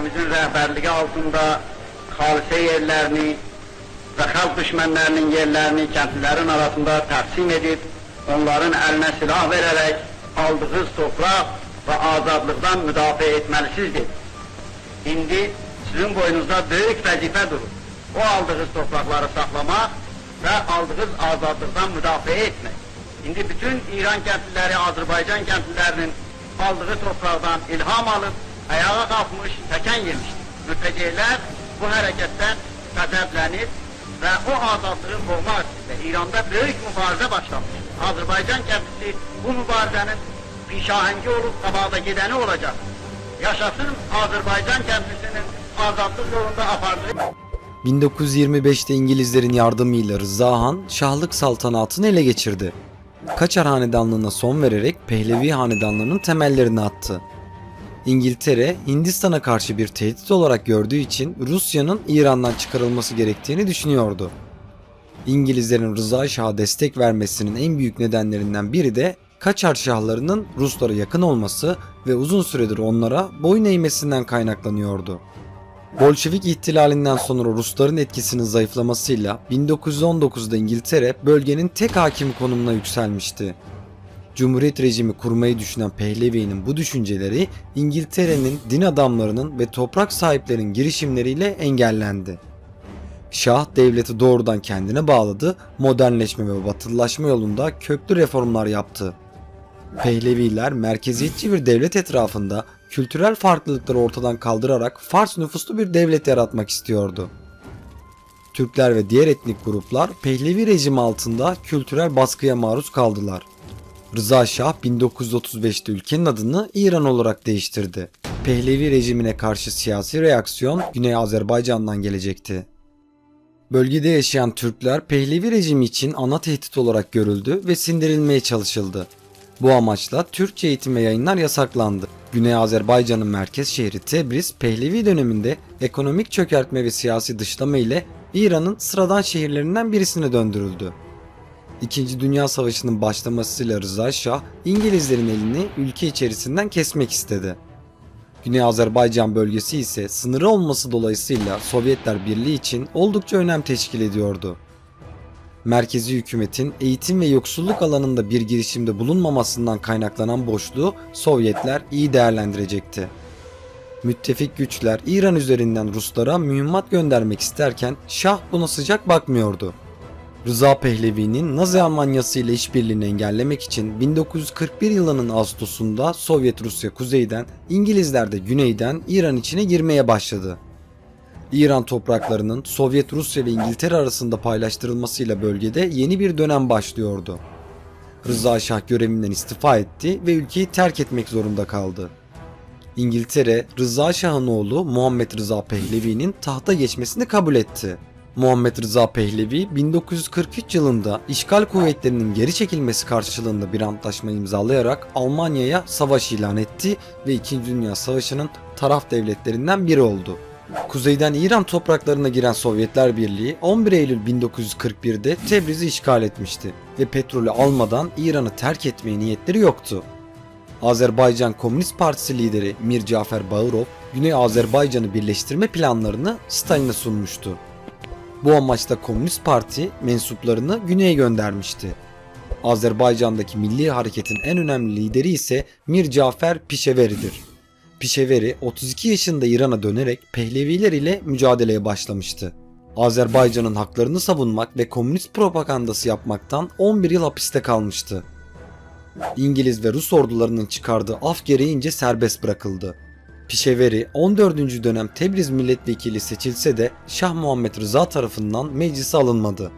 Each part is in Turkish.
Arkadaşlar, firqəmizin rəhbərliyi altında xalisə yerlərini və xalq düşmənlərinin yerlərini kəndlilərin arasında təqsim edib, onların əlinə silah verərək aldığınız torpaq və azadlıqdan müdafiə etməlisizdir. İndi sizin boynunuzda böyük vəzifə durur. O aldığınız torpaqları saxlamaq və aldığınız azadlıqdan müdafiə etmək. İndi bütün İran kəndliləri, Azərbaycan kəndlilərinin aldığı torpaqdan ilham alıb, ayağa qalxmış, təkən yemişdir. Mütəceylər bu hərəkətdən qəzəblənir və o azadlığı qorumaq istəyir. İranda böyük mübarizə başlamış. Azərbaycan kəndlisi bu mübarizənin pişahəngi olub, qabaqda gedəni olacaq. Yaşasın Azərbaycan kəndlisinin azadlıq yolunda apardığı 1925'te İngilizlerin yardımıyla Rıza Han şahlık saltanatını ele geçirdi. Kaçar Hanedanlığı'na son vererek Pehlevi Hanedanlığı'nın temellerini attı. İngiltere, Hindistan'a karşı bir tehdit olarak gördüğü için Rusya'nın İran'dan çıkarılması gerektiğini düşünüyordu. İngilizlerin Rıza Şah'a destek vermesinin en büyük nedenlerinden biri de Kaçar Şahlarının Ruslara yakın olması ve uzun süredir onlara boyun eğmesinden kaynaklanıyordu. Bolşevik ihtilalinden sonra Rusların etkisinin zayıflamasıyla 1919'da İngiltere bölgenin tek hakim konumuna yükselmişti. Cumhuriyet rejimi kurmayı düşünen Pehlevi'nin bu düşünceleri İngiltere'nin din adamlarının ve toprak sahiplerinin girişimleriyle engellendi. Şah devleti doğrudan kendine bağladı, modernleşme ve batılılaşma yolunda köklü reformlar yaptı. Pehleviler merkeziyetçi bir devlet etrafında kültürel farklılıkları ortadan kaldırarak Fars nüfuslu bir devlet yaratmak istiyordu. Türkler ve diğer etnik gruplar Pehlevi rejimi altında kültürel baskıya maruz kaldılar. Rıza Şah 1935'te ülkenin adını İran olarak değiştirdi. Pehlevi rejimine karşı siyasi reaksiyon Güney Azerbaycan'dan gelecekti. Bölgede yaşayan Türkler Pehlevi rejimi için ana tehdit olarak görüldü ve sindirilmeye çalışıldı. Bu amaçla Türkçe eğitim ve yayınlar yasaklandı. Güney Azerbaycan'ın merkez şehri Tebriz, Pehlevi döneminde ekonomik çökertme ve siyasi dışlama ile İran'ın sıradan şehirlerinden birisine döndürüldü. İkinci Dünya Savaşı'nın başlamasıyla Rıza Şah, İngilizlerin elini ülke içerisinden kesmek istedi. Güney Azerbaycan bölgesi ise sınırı olması dolayısıyla Sovyetler Birliği için oldukça önem teşkil ediyordu. Merkezi hükümetin eğitim ve yoksulluk alanında bir girişimde bulunmamasından kaynaklanan boşluğu Sovyetler iyi değerlendirecekti. Müttefik güçler İran üzerinden Ruslara mühimmat göndermek isterken Şah buna sıcak bakmıyordu. Rıza Pehlevi'nin Nazi Almanyası ile işbirliğini engellemek için 1941 yılının Ağustos'unda Sovyet Rusya kuzeyden, İngilizler de güneyden İran içine girmeye başladı. İran topraklarının Sovyet Rusya ve İngiltere arasında paylaştırılmasıyla bölgede yeni bir dönem başlıyordu. Rıza Şah görevinden istifa etti ve ülkeyi terk etmek zorunda kaldı. İngiltere, Rıza Şah'ın oğlu Muhammed Rıza Pehlevi'nin tahta geçmesini kabul etti. Muhammed Rıza Pehlevi 1943 yılında işgal kuvvetlerinin geri çekilmesi karşılığında bir antlaşma imzalayarak Almanya'ya savaş ilan etti ve 2. Dünya Savaşı'nın taraf devletlerinden biri oldu. Kuzeyden İran topraklarına giren Sovyetler Birliği 11 Eylül 1941'de Tebriz'i işgal etmişti ve petrolü almadan İran'ı terk etmeye niyetleri yoktu. Azerbaycan Komünist Partisi lideri Mir Cafer Bağırov, Güney Azerbaycan'ı birleştirme planlarını Stalin'e sunmuştu. Bu amaçla Komünist Parti mensuplarını güneye göndermişti. Azerbaycan'daki milli hareketin en önemli lideri ise Mir Cafer Pişeveri'dir. Pişeveri 32 yaşında İran'a dönerek Pehleviler ile mücadeleye başlamıştı. Azerbaycan'ın haklarını savunmak ve komünist propagandası yapmaktan 11 yıl hapiste kalmıştı. İngiliz ve Rus ordularının çıkardığı af gereğince serbest bırakıldı. Pişeveri 14. dönem Tebriz milletvekili seçilse de Şah Muhammed Rıza tarafından meclise alınmadı.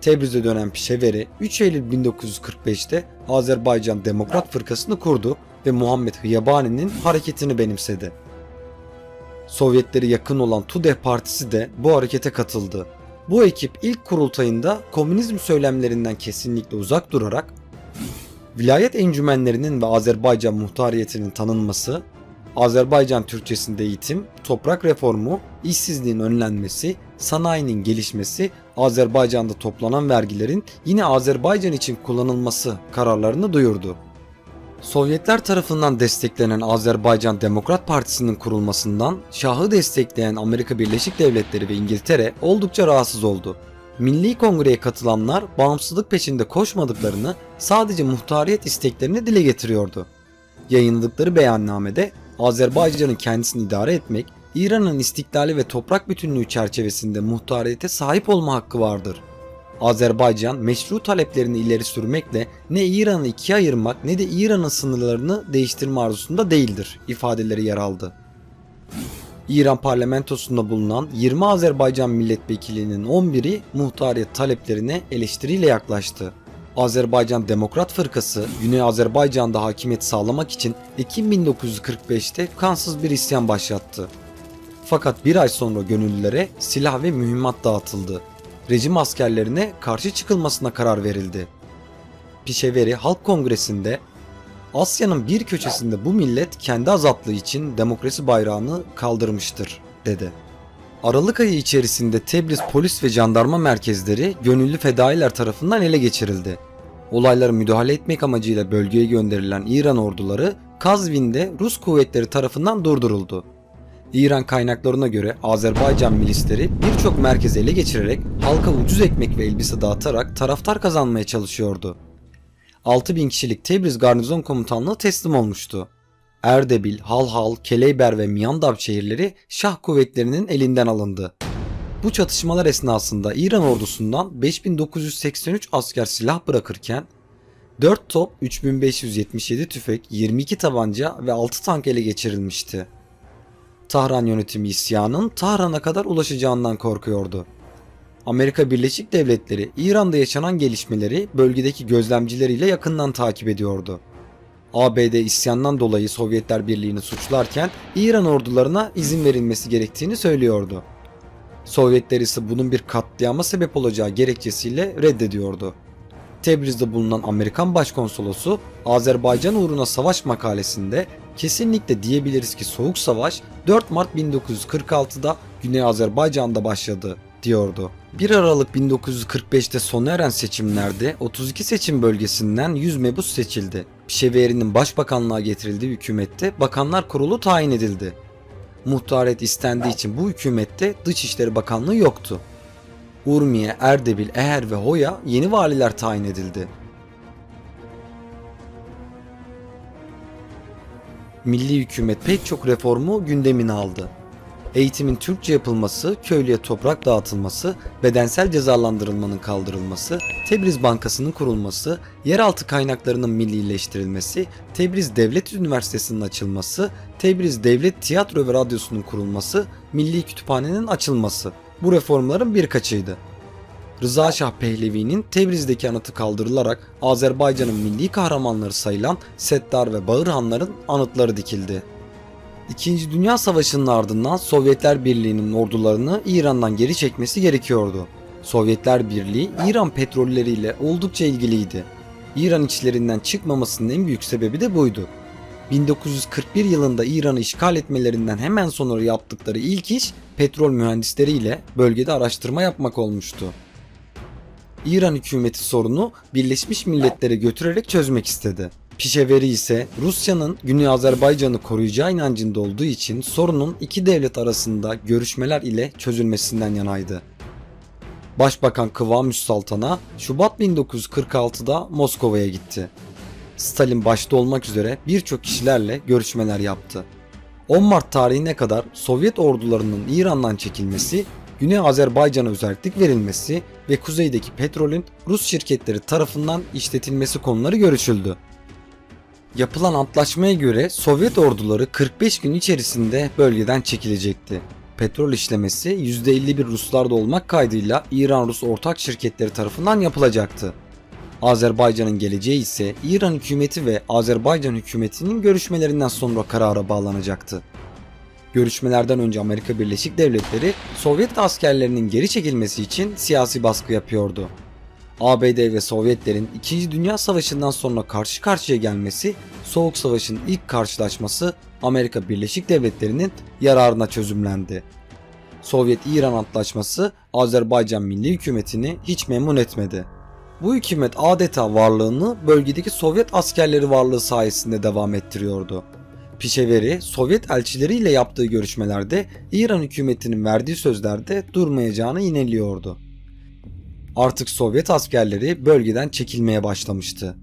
Tebriz'e dönen Pişeveri 3 Eylül 1945'te Azerbaycan Demokrat Fırkası'nı kurdu ve Muhammed Hıyabani'nin hareketini benimsedi. Sovyetlere yakın olan Tudeh Partisi de bu harekete katıldı. Bu ekip ilk kurultayında komünizm söylemlerinden kesinlikle uzak durarak vilayet encümenlerinin ve Azerbaycan muhtariyetinin tanınması, Azerbaycan Türkçesinde eğitim, toprak reformu, işsizliğin önlenmesi, sanayinin gelişmesi, Azerbaycan'da toplanan vergilerin yine Azerbaycan için kullanılması kararlarını duyurdu. Sovyetler tarafından desteklenen Azerbaycan Demokrat Partisi'nin kurulmasından Şah'ı destekleyen Amerika Birleşik Devletleri ve İngiltere oldukça rahatsız oldu. Milli Kongre'ye katılanlar bağımsızlık peşinde koşmadıklarını sadece muhtariyet isteklerini dile getiriyordu. Yayınladıkları beyannamede Azerbaycan'ın kendisini idare etmek, İran'ın istiklali ve toprak bütünlüğü çerçevesinde muhtariyete sahip olma hakkı vardır. Azerbaycan meşru taleplerini ileri sürmekle ne İran'ı ikiye ayırmak ne de İran'ın sınırlarını değiştirme arzusunda değildir ifadeleri yer aldı. İran parlamentosunda bulunan 20 Azerbaycan milletvekilinin 11'i muhtariyet taleplerine eleştiriyle yaklaştı. Azerbaycan Demokrat Fırkası Güney Azerbaycan'da hakimiyet sağlamak için Ekim 1945'te kansız bir isyan başlattı. Fakat bir ay sonra gönüllülere silah ve mühimmat dağıtıldı. Rejim askerlerine karşı çıkılmasına karar verildi. Pişeveri Halk Kongresi'nde Asya'nın bir köşesinde bu millet kendi azatlığı için demokrasi bayrağını kaldırmıştır, dedi. Aralık ayı içerisinde Tebriz polis ve jandarma merkezleri gönüllü fedailer tarafından ele geçirildi. Olaylara müdahale etmek amacıyla bölgeye gönderilen İran orduları Kazvin'de Rus kuvvetleri tarafından durduruldu. İran kaynaklarına göre Azerbaycan milisleri birçok merkezi ele geçirerek halka ucuz ekmek ve elbise dağıtarak taraftar kazanmaya çalışıyordu. 6000 kişilik Tebriz Garnizon Komutanlığı teslim olmuştu. Erdebil, Halhal, Keleyber ve Miyandab şehirleri Şah kuvvetlerinin elinden alındı. Bu çatışmalar esnasında İran ordusundan 5983 asker silah bırakırken 4 top, 3577 tüfek, 22 tabanca ve 6 tank ele geçirilmişti. Tahran yönetimi isyanın Tahran'a kadar ulaşacağından korkuyordu. Amerika Birleşik Devletleri İran'da yaşanan gelişmeleri bölgedeki gözlemcileriyle yakından takip ediyordu. ABD isyandan dolayı Sovyetler Birliği'ni suçlarken İran ordularına izin verilmesi gerektiğini söylüyordu. Sovyetler ise bunun bir katliama sebep olacağı gerekçesiyle reddediyordu. Tebriz'de bulunan Amerikan Başkonsolosu Azerbaycan uğruna savaş makalesinde kesinlikle diyebiliriz ki Soğuk Savaş 4 Mart 1946'da Güney Azerbaycan'da başladı diyordu. 1 Aralık 1945'te sona eren seçimlerde 32 seçim bölgesinden 100 mebus seçildi. Pişeveri'nin başbakanlığa getirildiği hükümette bakanlar kurulu tayin edildi. Muhtaret istendiği için bu hükümette Dışişleri Bakanlığı yoktu. Urmiye, Erdebil, Eher ve Hoya yeni valiler tayin edildi. Milli hükümet pek çok reformu gündemine aldı. Eğitimin Türkçe yapılması, köylüye toprak dağıtılması, bedensel cezalandırılmanın kaldırılması, Tebriz Bankası'nın kurulması, yeraltı kaynaklarının millileştirilmesi, Tebriz Devlet Üniversitesi'nin açılması, Tebriz Devlet Tiyatro ve Radyosu'nun kurulması, Milli Kütüphane'nin açılması bu reformların birkaçıydı. Rıza Şah Pehlevi'nin Tebriz'deki anıtı kaldırılarak Azerbaycan'ın milli kahramanları sayılan Settar ve Bağırhanların anıtları dikildi. İkinci Dünya Savaşı'nın ardından Sovyetler Birliği'nin ordularını İran'dan geri çekmesi gerekiyordu. Sovyetler Birliği İran petrolleriyle oldukça ilgiliydi. İran içlerinden çıkmamasının en büyük sebebi de buydu. 1941 yılında İran'ı işgal etmelerinden hemen sonra yaptıkları ilk iş petrol mühendisleriyle bölgede araştırma yapmak olmuştu. İran hükümeti sorunu Birleşmiş Milletler'e götürerek çözmek istedi. Pişeveri ise Rusya'nın Güney Azerbaycan'ı koruyacağı inancında olduğu için sorunun iki devlet arasında görüşmeler ile çözülmesinden yanaydı. Başbakan Kıvamüs Saltan'a Şubat 1946'da Moskova'ya gitti. Stalin başta olmak üzere birçok kişilerle görüşmeler yaptı. 10 Mart tarihine kadar Sovyet ordularının İran'dan çekilmesi, Güney Azerbaycan'a özellik verilmesi ve kuzeydeki petrolün Rus şirketleri tarafından işletilmesi konuları görüşüldü. Yapılan antlaşmaya göre Sovyet orduları 45 gün içerisinde bölgeden çekilecekti. Petrol işlemesi %51 Ruslarda olmak kaydıyla İran-Rus ortak şirketleri tarafından yapılacaktı. Azerbaycan'ın geleceği ise İran hükümeti ve Azerbaycan hükümetinin görüşmelerinden sonra karara bağlanacaktı. Görüşmelerden önce Amerika Birleşik Devletleri Sovyet askerlerinin geri çekilmesi için siyasi baskı yapıyordu. ABD ve Sovyetlerin 2. Dünya Savaşı'ndan sonra karşı karşıya gelmesi, Soğuk Savaş'ın ilk karşılaşması Amerika Birleşik Devletleri'nin yararına çözümlendi. Sovyet-İran Antlaşması Azerbaycan Milli Hükümeti'ni hiç memnun etmedi. Bu hükümet adeta varlığını bölgedeki Sovyet askerleri varlığı sayesinde devam ettiriyordu. Pişeveri, Sovyet elçileriyle yaptığı görüşmelerde İran hükümetinin verdiği sözlerde durmayacağını yineliyordu. Artık Sovyet askerleri bölgeden çekilmeye başlamıştı.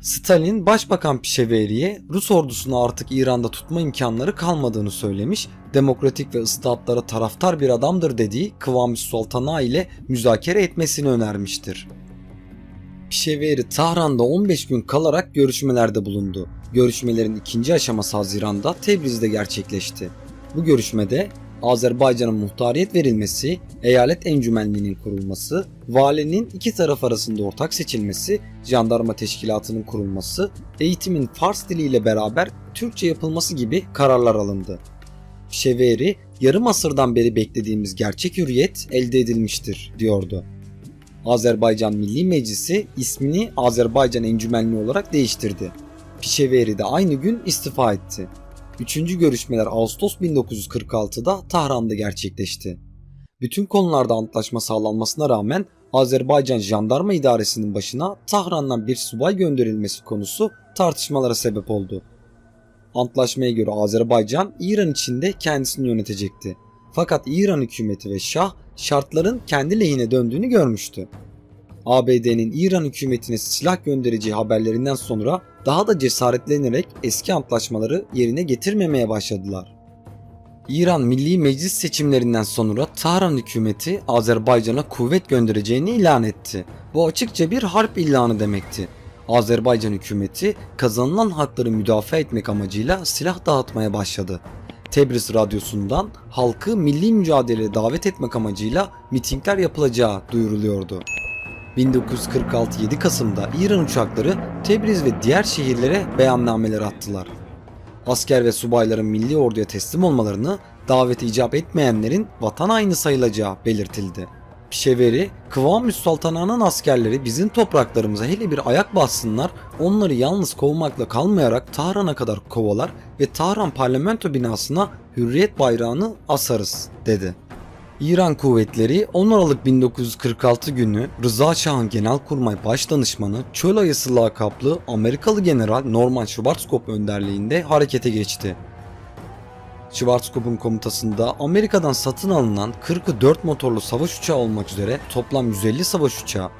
Stalin Başbakan Pişeveri'ye Rus ordusunu artık İran'da tutma imkanları kalmadığını söylemiş, demokratik ve ıslahatlara taraftar bir adamdır dediği Kıvamı Sultana ile müzakere etmesini önermiştir. Pişeveri Tahran'da 15 gün kalarak görüşmelerde bulundu. Görüşmelerin ikinci aşaması Haziran'da Tebriz'de gerçekleşti. Bu görüşmede Azerbaycan'a muhtariyet verilmesi, eyalet encümenliğinin kurulması, valinin iki taraf arasında ortak seçilmesi, jandarma teşkilatının kurulması, eğitimin Fars diliyle beraber Türkçe yapılması gibi kararlar alındı. Şeveri, yarım asırdan beri beklediğimiz gerçek hürriyet elde edilmiştir, diyordu. Azerbaycan Milli Meclisi ismini Azerbaycan Encümenliği olarak değiştirdi. Pişeveri de aynı gün istifa etti. Üçüncü görüşmeler Ağustos 1946'da Tahran'da gerçekleşti. Bütün konularda antlaşma sağlanmasına rağmen Azerbaycan Jandarma İdaresi'nin başına Tahran'dan bir subay gönderilmesi konusu tartışmalara sebep oldu. Antlaşmaya göre Azerbaycan İran içinde kendisini yönetecekti. Fakat İran hükümeti ve Şah şartların kendi lehine döndüğünü görmüştü. ABD'nin İran hükümetine silah göndereceği haberlerinden sonra daha da cesaretlenerek eski antlaşmaları yerine getirmemeye başladılar. İran Milli Meclis seçimlerinden sonra Tahran hükümeti Azerbaycan'a kuvvet göndereceğini ilan etti. Bu açıkça bir harp ilanı demekti. Azerbaycan hükümeti kazanılan hakları müdafaa etmek amacıyla silah dağıtmaya başladı. Tebriz radyosundan halkı milli mücadeleye davet etmek amacıyla mitingler yapılacağı duyuruluyordu. 1946 7 Kasım'da İran uçakları Tebriz ve diğer şehirlere beyannameler attılar. Asker ve subayların milli orduya teslim olmalarını davete icap etmeyenlerin vatan haini sayılacağı belirtildi. Pişeveri, Kıvam Sultana'nın askerleri bizim topraklarımıza hele bir ayak bassınlar, onları yalnız kovmakla kalmayarak Tahran'a kadar kovalar ve Tahran parlamento binasına hürriyet bayrağını asarız dedi. İran kuvvetleri 10 Aralık 1946 günü Rıza Şah'ın Genelkurmay Başdanışmanı Çöl Ayısı lakaplı Amerikalı General Norman Schwarzkopf önderliğinde harekete geçti. Schwarzkopf'un komutasında Amerika'dan satın alınan 40'ı 4 motorlu savaş uçağı olmak üzere toplam 150 savaş uçağı,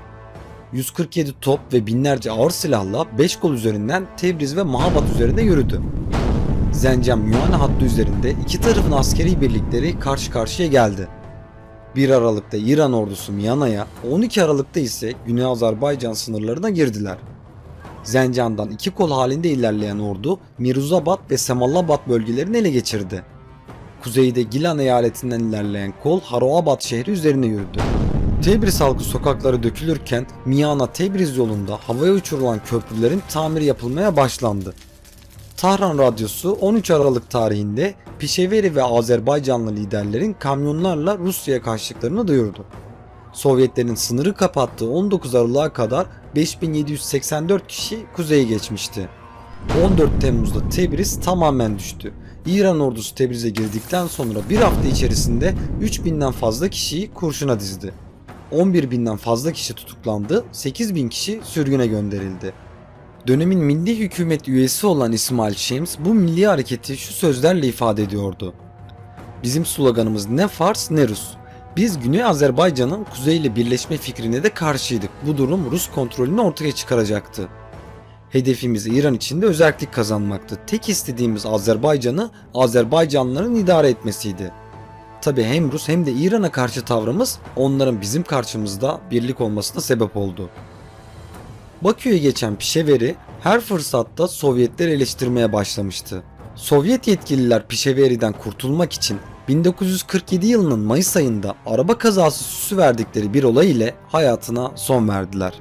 147 top ve binlerce ağır silahla 5 kol üzerinden Tebriz ve Mahabat üzerinde yürüdü. Zencem-Yuan hattı üzerinde iki tarafın askeri birlikleri karşı karşıya geldi. 1 Aralık'ta İran ordusu Miyana'ya, 12 Aralık'ta ise Güney Azerbaycan sınırlarına girdiler. Zencan'dan iki kol halinde ilerleyen ordu Miruzabad ve Semallabad bölgelerini ele geçirdi. Kuzeyde Gilan eyaletinden ilerleyen kol Haroabad şehri üzerine yürüdü. Tebriz halkı sokaklara dökülürken Miyana Tebriz yolunda havaya uçurulan köprülerin tamiri yapılmaya başlandı. Tahran Radyosu 13 Aralık tarihinde Pişeveri ve Azerbaycanlı liderlerin kamyonlarla Rusya'ya kaçtıklarını duyurdu. Sovyetlerin sınırı kapattığı 19 Aralık'a kadar 5784 kişi kuzeye geçmişti. 14 Temmuz'da Tebriz tamamen düştü. İran ordusu Tebriz'e girdikten sonra bir hafta içerisinde 3000'den fazla kişiyi kurşuna dizdi. 11.000'den fazla kişi tutuklandı, 8.000 kişi sürgüne gönderildi. Dönemin milli hükümet üyesi olan İsmail Şems bu milli hareketi şu sözlerle ifade ediyordu. Bizim sloganımız ne Fars ne Rus. Biz Güney Azerbaycan'ın kuzeyle birleşme fikrine de karşıydık. Bu durum Rus kontrolünü ortaya çıkaracaktı. Hedefimiz İran içinde özellik kazanmaktı. Tek istediğimiz Azerbaycan'ı Azerbaycanlıların idare etmesiydi. Tabi hem Rus hem de İran'a karşı tavrımız onların bizim karşımızda birlik olmasına sebep oldu. Bakü'ye geçen Pişeveri her fırsatta Sovyetleri eleştirmeye başlamıştı. Sovyet yetkililer Pişeveri'den kurtulmak için 1947 yılının Mayıs ayında araba kazası süsü verdikleri bir olay ile hayatına son verdiler.